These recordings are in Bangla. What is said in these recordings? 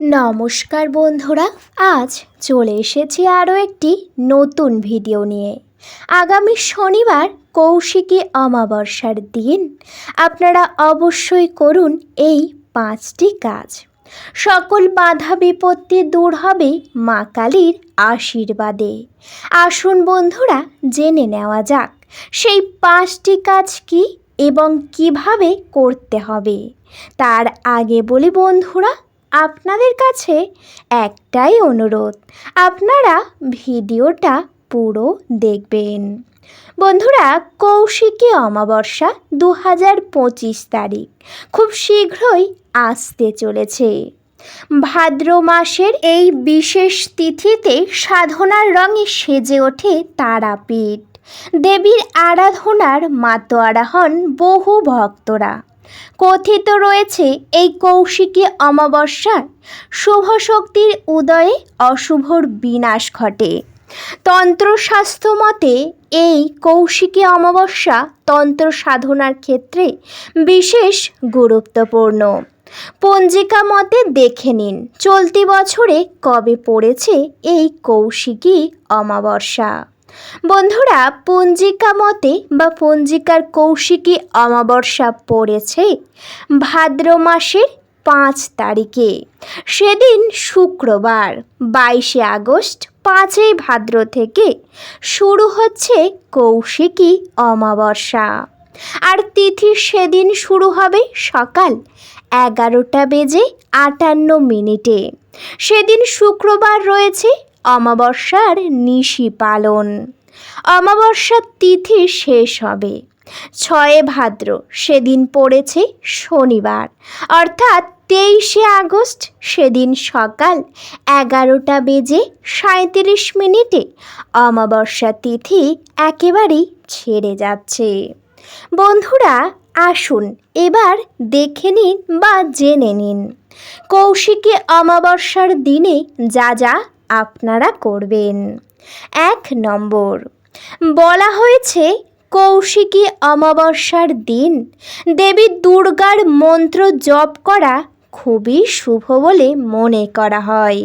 নমস্কার বন্ধুরা, আজ চলে এসেছি আরও একটি নতুন ভিডিও নিয়ে। আগামী শনিবার কৌশিকী অমাবস্যার দিন। আপনারা অবশ্যই করুন এই পাঁচটি কাজ। সকল বাধা বিপত্তি দূর হবে মা কালীর আশীর্বাদে। আসুন বন্ধুরা, জেনে নেওয়া যাক, সেই পাঁচটি কাজ কি এবং কীভাবে করতে হবে। তার আগে বলি বন্ধুরা আপনাদের কাছে একটাই অনুরোধ, আপনারা ভিডিওটা পুরো দেখবেন। বন্ধুরা, কৌশিকী অমাবস্যা দু হাজার পঁচিশ তারিখ খুব শীঘ্রই আসতে চলেছে। ভাদ্র মাসের এই বিশেষ তিথিতে সাধনার রঙে সেজে ওঠে তারাপীঠ। দেবীর আরাধনার মাতোয়ারা হন বহু ভক্তরা। কথিত রয়েছে এই কৌশিকী অমাবস্যার শুভ শক্তির উদয়ে অশুভর বিনাশ ঘটে। তন্ত্রশাস্ত্র মতে এই কৌশিকী অমাবস্যা তন্ত্র সাধনার ক্ষেত্রে বিশেষ গুরুত্বপূর্ণ। পঞ্জিকা মতে দেখে নিন, চলতি বছরে কবে পড়েছে এই কৌশিকী অমাবস্যা। বন্ধুরা, পঞ্জিকা মতে বা পঞ্জিকার কৌশিকী অমাবস্যা পড়েছে ভাদ্র মাসের পাঁচ তারিখে। সেদিন শুক্রবার, বাইশে আগস্ট, পাঁচই ভাদ্র থেকে শুরু হচ্ছে কৌশিকী অমাবস্যা। আর তিথি সেদিন শুরু হবে সকাল এগারোটা বেজে আটান্ন মিনিটে। সেদিন শুক্রবার রয়েছে অমাবস্যার নিশি পালন। অমাবস্যার তিথি শেষ হবে। ছয়ে ভাদ্র, সেদিন পড়েছে শনিবার। অর্থাৎ তেইশে আগস্ট, সেদিন সকাল এগারোটা বেজে সাঁত্রিশ মিনিটে অমাবস্যা তিথি একেবারেই ছেড়ে যাচ্ছে। বন্ধুরা, আসুন এবার দেখে নিন বা জেনে নিন। কৌশিকী অমাবস্যার দিনে যা যা আপনারা করবেন। এক নম্বর, বলা হয়েছে, কৌশিকী অমাবস্যার দিন দেবী দুর্গার মন্ত্র জপ করা খুবই শুভ বলে মনে করা হয়।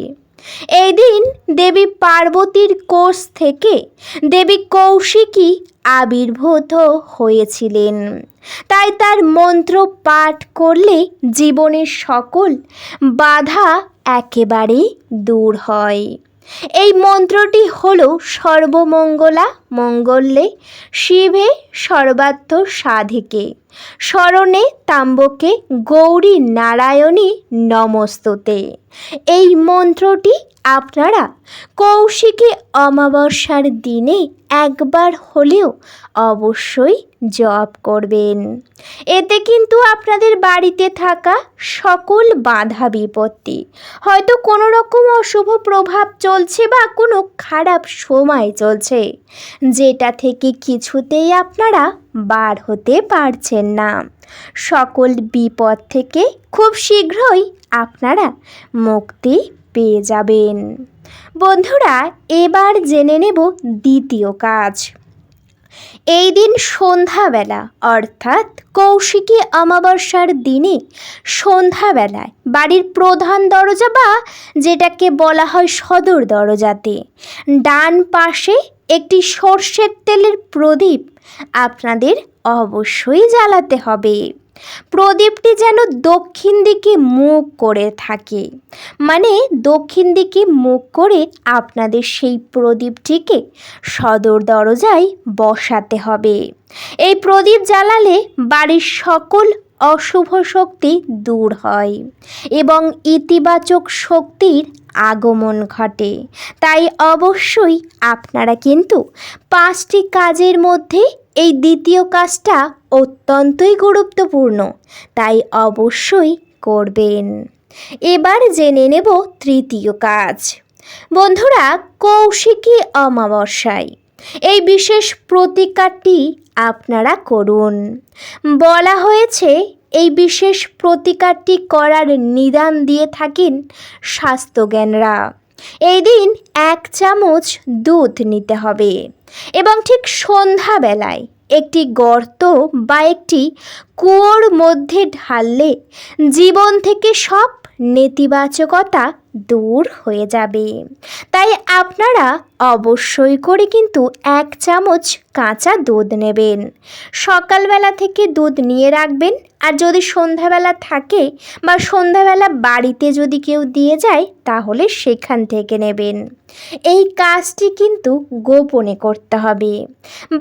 এই দিন দেবী পার্বতীর কোষ থেকে দেবী কৌশিকী আবির্ভূত হয়েছিলেন। তাই তার মন্ত্র পাঠ করলে জীবনের সকল বাধা একেবারেই দূর হয়। এই মন্ত্রটি হল সর্বমঙ্গলা, মঙ্গলে শিবে সর্বার্থ সাধিকে। স্মরণে তাম্বকে গৌরী নারায়ণী নমস্ততে। এই মন্ত্রটি আপনারা কৌশিকী অমাবস্যার দিনে একবার হলেও অবশ্যই জপ করবেন। এতে কিন্তু আপনাদের বাড়িতে থাকা সকল বাধা বিপত্তি, হয়তো কোনো রকম অশুভ প্রভাব চলছে বা কোনো খারাপ সময় চলছে, যেটা থেকে কিছুতেই আপনারা বার হতে পারছেন না। সকল বিপদ থেকে খুব শীঘ্রই আপনারা মুক্তি পেয়ে যাবেন। বন্ধুরা, এবার জেনে নেব দ্বিতীয় কাজ। এই দিন সন্ধ্যাবেলা, অর্থাৎ কৌশিকী অমাবস্যার দিনে সন্ধ্যাবেলায় বাড়ির প্রধান দরজা বা যেটাকে বলা হয় সদর দরজাতে ডান পাশে একটি সর্ষের তেলের প্রদীপ আপনাদের অবশ্যই জ্বালাতে হবে। প্রদীপটি যেন দক্ষিণ দিকে মুখ করে থাকে। মানে দক্ষিণ দিকে মুখ করে আপনাদের সেই প্রদীপটিকে সদর দরজায় বসাতে হবে। এই প্রদীপ জ্বালালে বাড়ির সকল অশুভ শক্তি দূর হয় এবং ইতিবাচক শক্তির আগমন ঘটে। তাই অবশ্যই আপনারা কিন্তু পাঁচটি কাজের মধ্যে এই দ্বিতীয় কাজটা অত্যন্তই গুরুত্বপূর্ণ, তাই অবশ্যই করবেন। এবার জেনে নেব তৃতীয় কাজ। বন্ধুরা, কৌশিকী অমাবস্যায়। এই বিশেষ প্রতিকারটি আপনারা করুন। বলা হয়েছে, এই বিশেষ প্রতিকারটি করার নিদান দিয়ে থাকেন স্বাস্থ্যজ্ঞানরা। এই দিন এক চামচ দুধ নিতে হবে। এবং ঠিক সন্ধ্যাবেলায় একটি গর্ত বা একটি কুয়োর মধ্যে ঢাললে জীবন থেকে সব নেতিবাচকতা দূর হয়ে যাবে। তাই আপনারা অবশ্যই করে কিন্তু এক চামচ কাঁচা দুধ নেবেন। সকালবেলা থেকে দুধ নিয়ে রাখবেন আর যদি সন্ধ্যাবেলা থাকে বা সন্ধ্যাবেলা বাড়িতে যদি কেউ দিয়ে যায় তাহলে সেখান থেকে নেবেন। এই কাজটি কিন্তু গোপনে করতে হবে।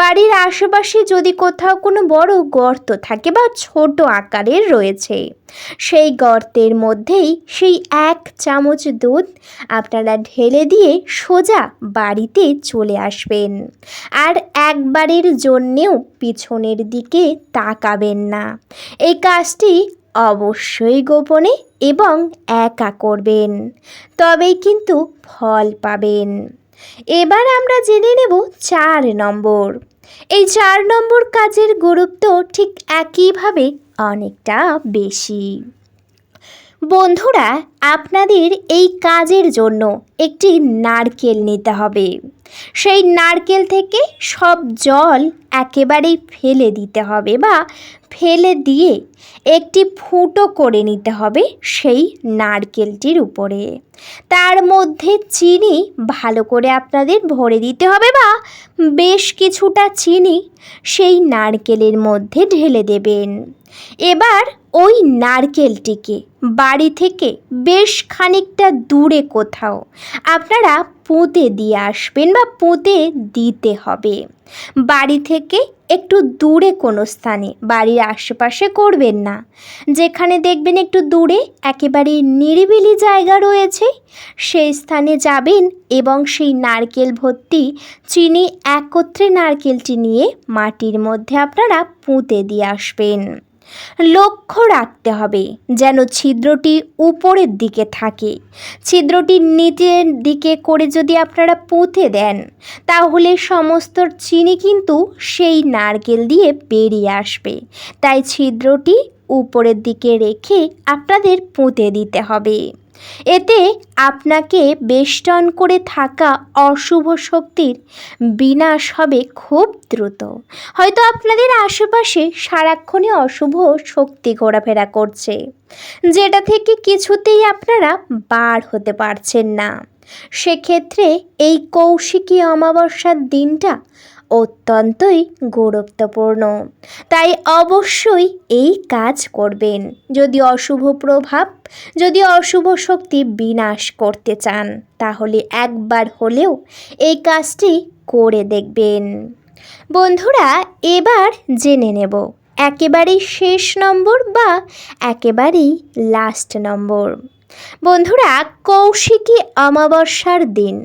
বাড়ির আশেপাশে যদি কোথাও কোনো বড় গর্ত থাকে বা ছোট আকারের রয়েছে, সেই গর্তের মধ্যেই সেই এক চামচ দুধ আপনারা ঢেলে দিয়ে সোজা বাড়িতে চলে আসবেন। আর একবারের জন্যেও পিছনের দিকে তাকাবেন না। এই কাজটি অবশ্যই গোপনে এবং একা করবেন, তবেই কিন্তু ফল পাবেন। এবার আমরা জেনে নেব চার নম্বর। এই চার নম্বর কাজের গুরুত্ব ঠিক একইভাবে অনেকটা বেশি। বন্ধুরা, আপনাদের এই কাজের জন্য একটি নারকেল নিতে হবে। সেই নারকেল থেকে সব জল একেবারেই ফেলে দিতে হবে বা ফেলে দিয়ে একটি ফুটো করে নিতে হবে সেই নারকেলটির উপরে। তার মধ্যে চিনি ভালো করে আপনাদের ভরে দিতে হবে বা বেশ কিছুটা চিনি সেই নারকেলের মধ্যে ঢেলে দেবেন। এবার ওই নারকেলটিকে। বাড়ি থেকে বেশ খানিকটা দূরে কোথাও। আপনারা পুঁতে দিয়ে আসবেন বা পুঁতে দিতে হবে। বাড়ি থেকে একটু দূরে কোনো স্থানে, বাড়ির আশেপাশে করবেন না। যেখানে দেখবেন একটু দূরে একেবারে নিরিবিলি জায়গা রয়েছে, সেই স্থানে যাবেন এবং সেই নারকেল ভর্তি চিনি একত্রে নারকেলটি নিয়ে মাটির মধ্যে আপনারা পুঁতে দিয়ে আসবেন। লক্ষ্য রাখতে হবে যেন ছিদ্রটি উপরের দিকে থাকে। ছিদ্রটি নিচের দিকে করে যদি আপনারা পুঁতে দেন, তাহলে সমস্ত চিনি কিন্তু সেই নারকেল দিয়ে বেরিয়ে আসবে। তাই ছিদ্রটি উপরের দিকে রেখে আপনাদের পুঁতে দিতে হবে। এতে আপনাকে বেষ্টন করে থাকা অশুভ শক্তির বিনাশ হবে খুব দ্রুত। হয়তো আপনাদের আশেপাশে সারাক্ষণই অশুভ শক্তি ঘোরাফেরা করছে, যেটা থেকে কিছুতেই আপনারা বার হতে পারছেন না। সেক্ষেত্রে এই কৌশিকী অমাবস্যার দিনটা অত্যন্তই গুরুত্বপূর্ণ। তাই অবশ্যই এই কাজ করবেন। যদি অশুভ প্রভাব, যদি অশুভ শক্তি বিনাশ করতে চান, তাহলে একবার হলেও এই কাজটি করে দেখবেন। বন্ধুরা, এবার জেনে নেব, একেবারেই শেষ নম্বর বা একেবারেই লাস্ট নম্বর। বন্ধুরা, কৌশিকী অমাবস্যার দিন।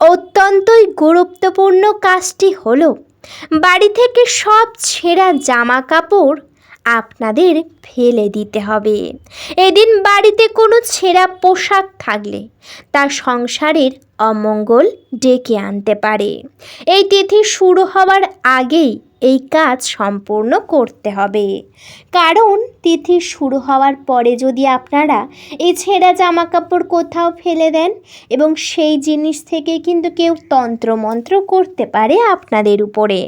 অত্যন্তই গুরুত্বপূর্ণ কাজটি হল বাড়ি থেকে সব ছেঁড়া জামা কাপড় আপনাদের ফেলে দিতে হবে। এদিন বাড়িতে কোনো ছেঁড়া পোশাক থাকলে তা সংসারের অমঙ্গল ডেকে আনতে পারে। এই তিথি শুরু হওয়ার আগেই এই কাজ সম্পূর্ণ করতে হবে। কারণ তিথি শুরু হওয়ার পরে যদি আপনারা এই ছেঁড়া জামা কাপড় কোথাও ফেলে দেন এবং সেই জিনিস থেকে কিন্তু কেউ তন্ত্রমন্ত্র করতে পারে আপনাদের উপরে।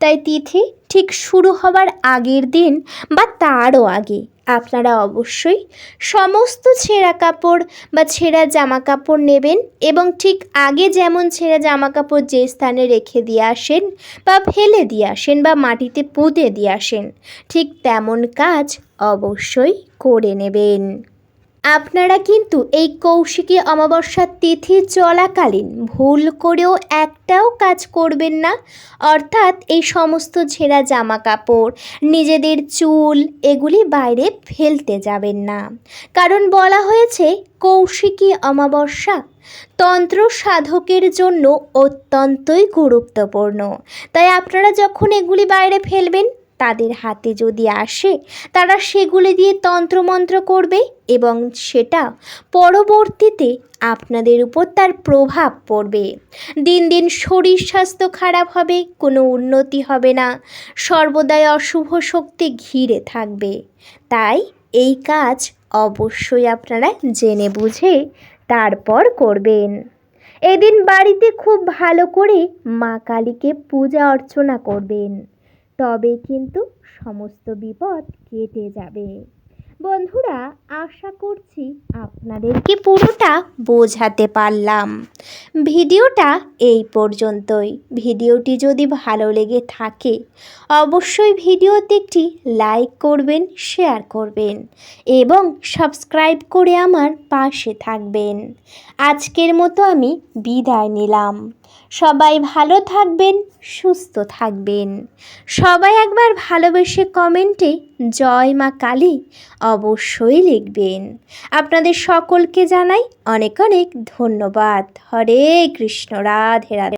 তাই তিথি ঠিক শুরু হওয়ার আগের দিন বা তারও আগে আপনারা অবশ্যই সমস্ত ছেঁড়া কাপড় বা ছেঁড়া জামা কাপড় নেবেন এবং ঠিক আগে যেমন ছেঁড়া জামা কাপড় যে স্থানে রেখে দিয়ে আসেন বা ফেলে দিয়ে আসেন বা মাটিতে পুঁতে দিয়ে আসেন, ঠিক তেমন কাজ অবশ্যই করে নেবেন। আপনারা কিন্তু এই কৌশিকী অমাবস্যার তিথি চলাকালীন ভুল করেও একটাও কাজ করবেন না। অর্থাৎ এই সমস্ত ছেঁড়া জামা কাপড় নিজেদের চুল, এগুলি বাইরে ফেলতে যাবেন না। কারণ বলা হয়েছে, কৌশিকী অমাবস্যা তন্ত্র সাধকের জন্য অত্যন্তই গুরুত্বপূর্ণ। তাই আপনারা যখন এগুলি বাইরে ফেলবেন তাদের হাতে যদি আসে, তারা সেগুলি দিয়ে তন্ত্রমন্ত্র করবে এবং সেটা পরবর্তীতে আপনাদের উপর তার প্রভাব পড়বে। দিন দিন শরীর স্বাস্থ্য খারাপ হবে, কোনো উন্নতি হবে না, সর্বদাই অশুভ শক্তি ঘিরে থাকবে। তাই এই কাজ অবশ্যই আপনারা জেনে বুঝে তারপর করবেন। এদিন বাড়িতে খুব ভালো করে মা কালীকে পূজা অর্চনা করবেন। তবে কিন্তু সমস্ত বিপদ কেটে যাবে। বন্ধুরা, আশা করছি আপনাদেরকে পুরোটা বোঝাতে পারলাম। ভিডিওটা এই পর্যন্তই। ভিডিওটি যদি ভালো লেগে থাকে, অবশ্যই ভিডিওতে একটি লাইক করবেন, শেয়ার করবেন এবং সাবস্ক্রাইব করে আমার পাশে থাকবেন। আজকের মতো আমি বিদায় নিলাম। সবাই ভালো থাকবেন, সুস্থ থাকবেন। সবাই একবার ভালোবেসে কমেন্টে জয় মা কালী অবশ্যই লিখবেন। আপনাদের সকলকে জানাই অনেক অনেক ধন্যবাদ। হরে কৃষ্ণ, রাধে রাধে।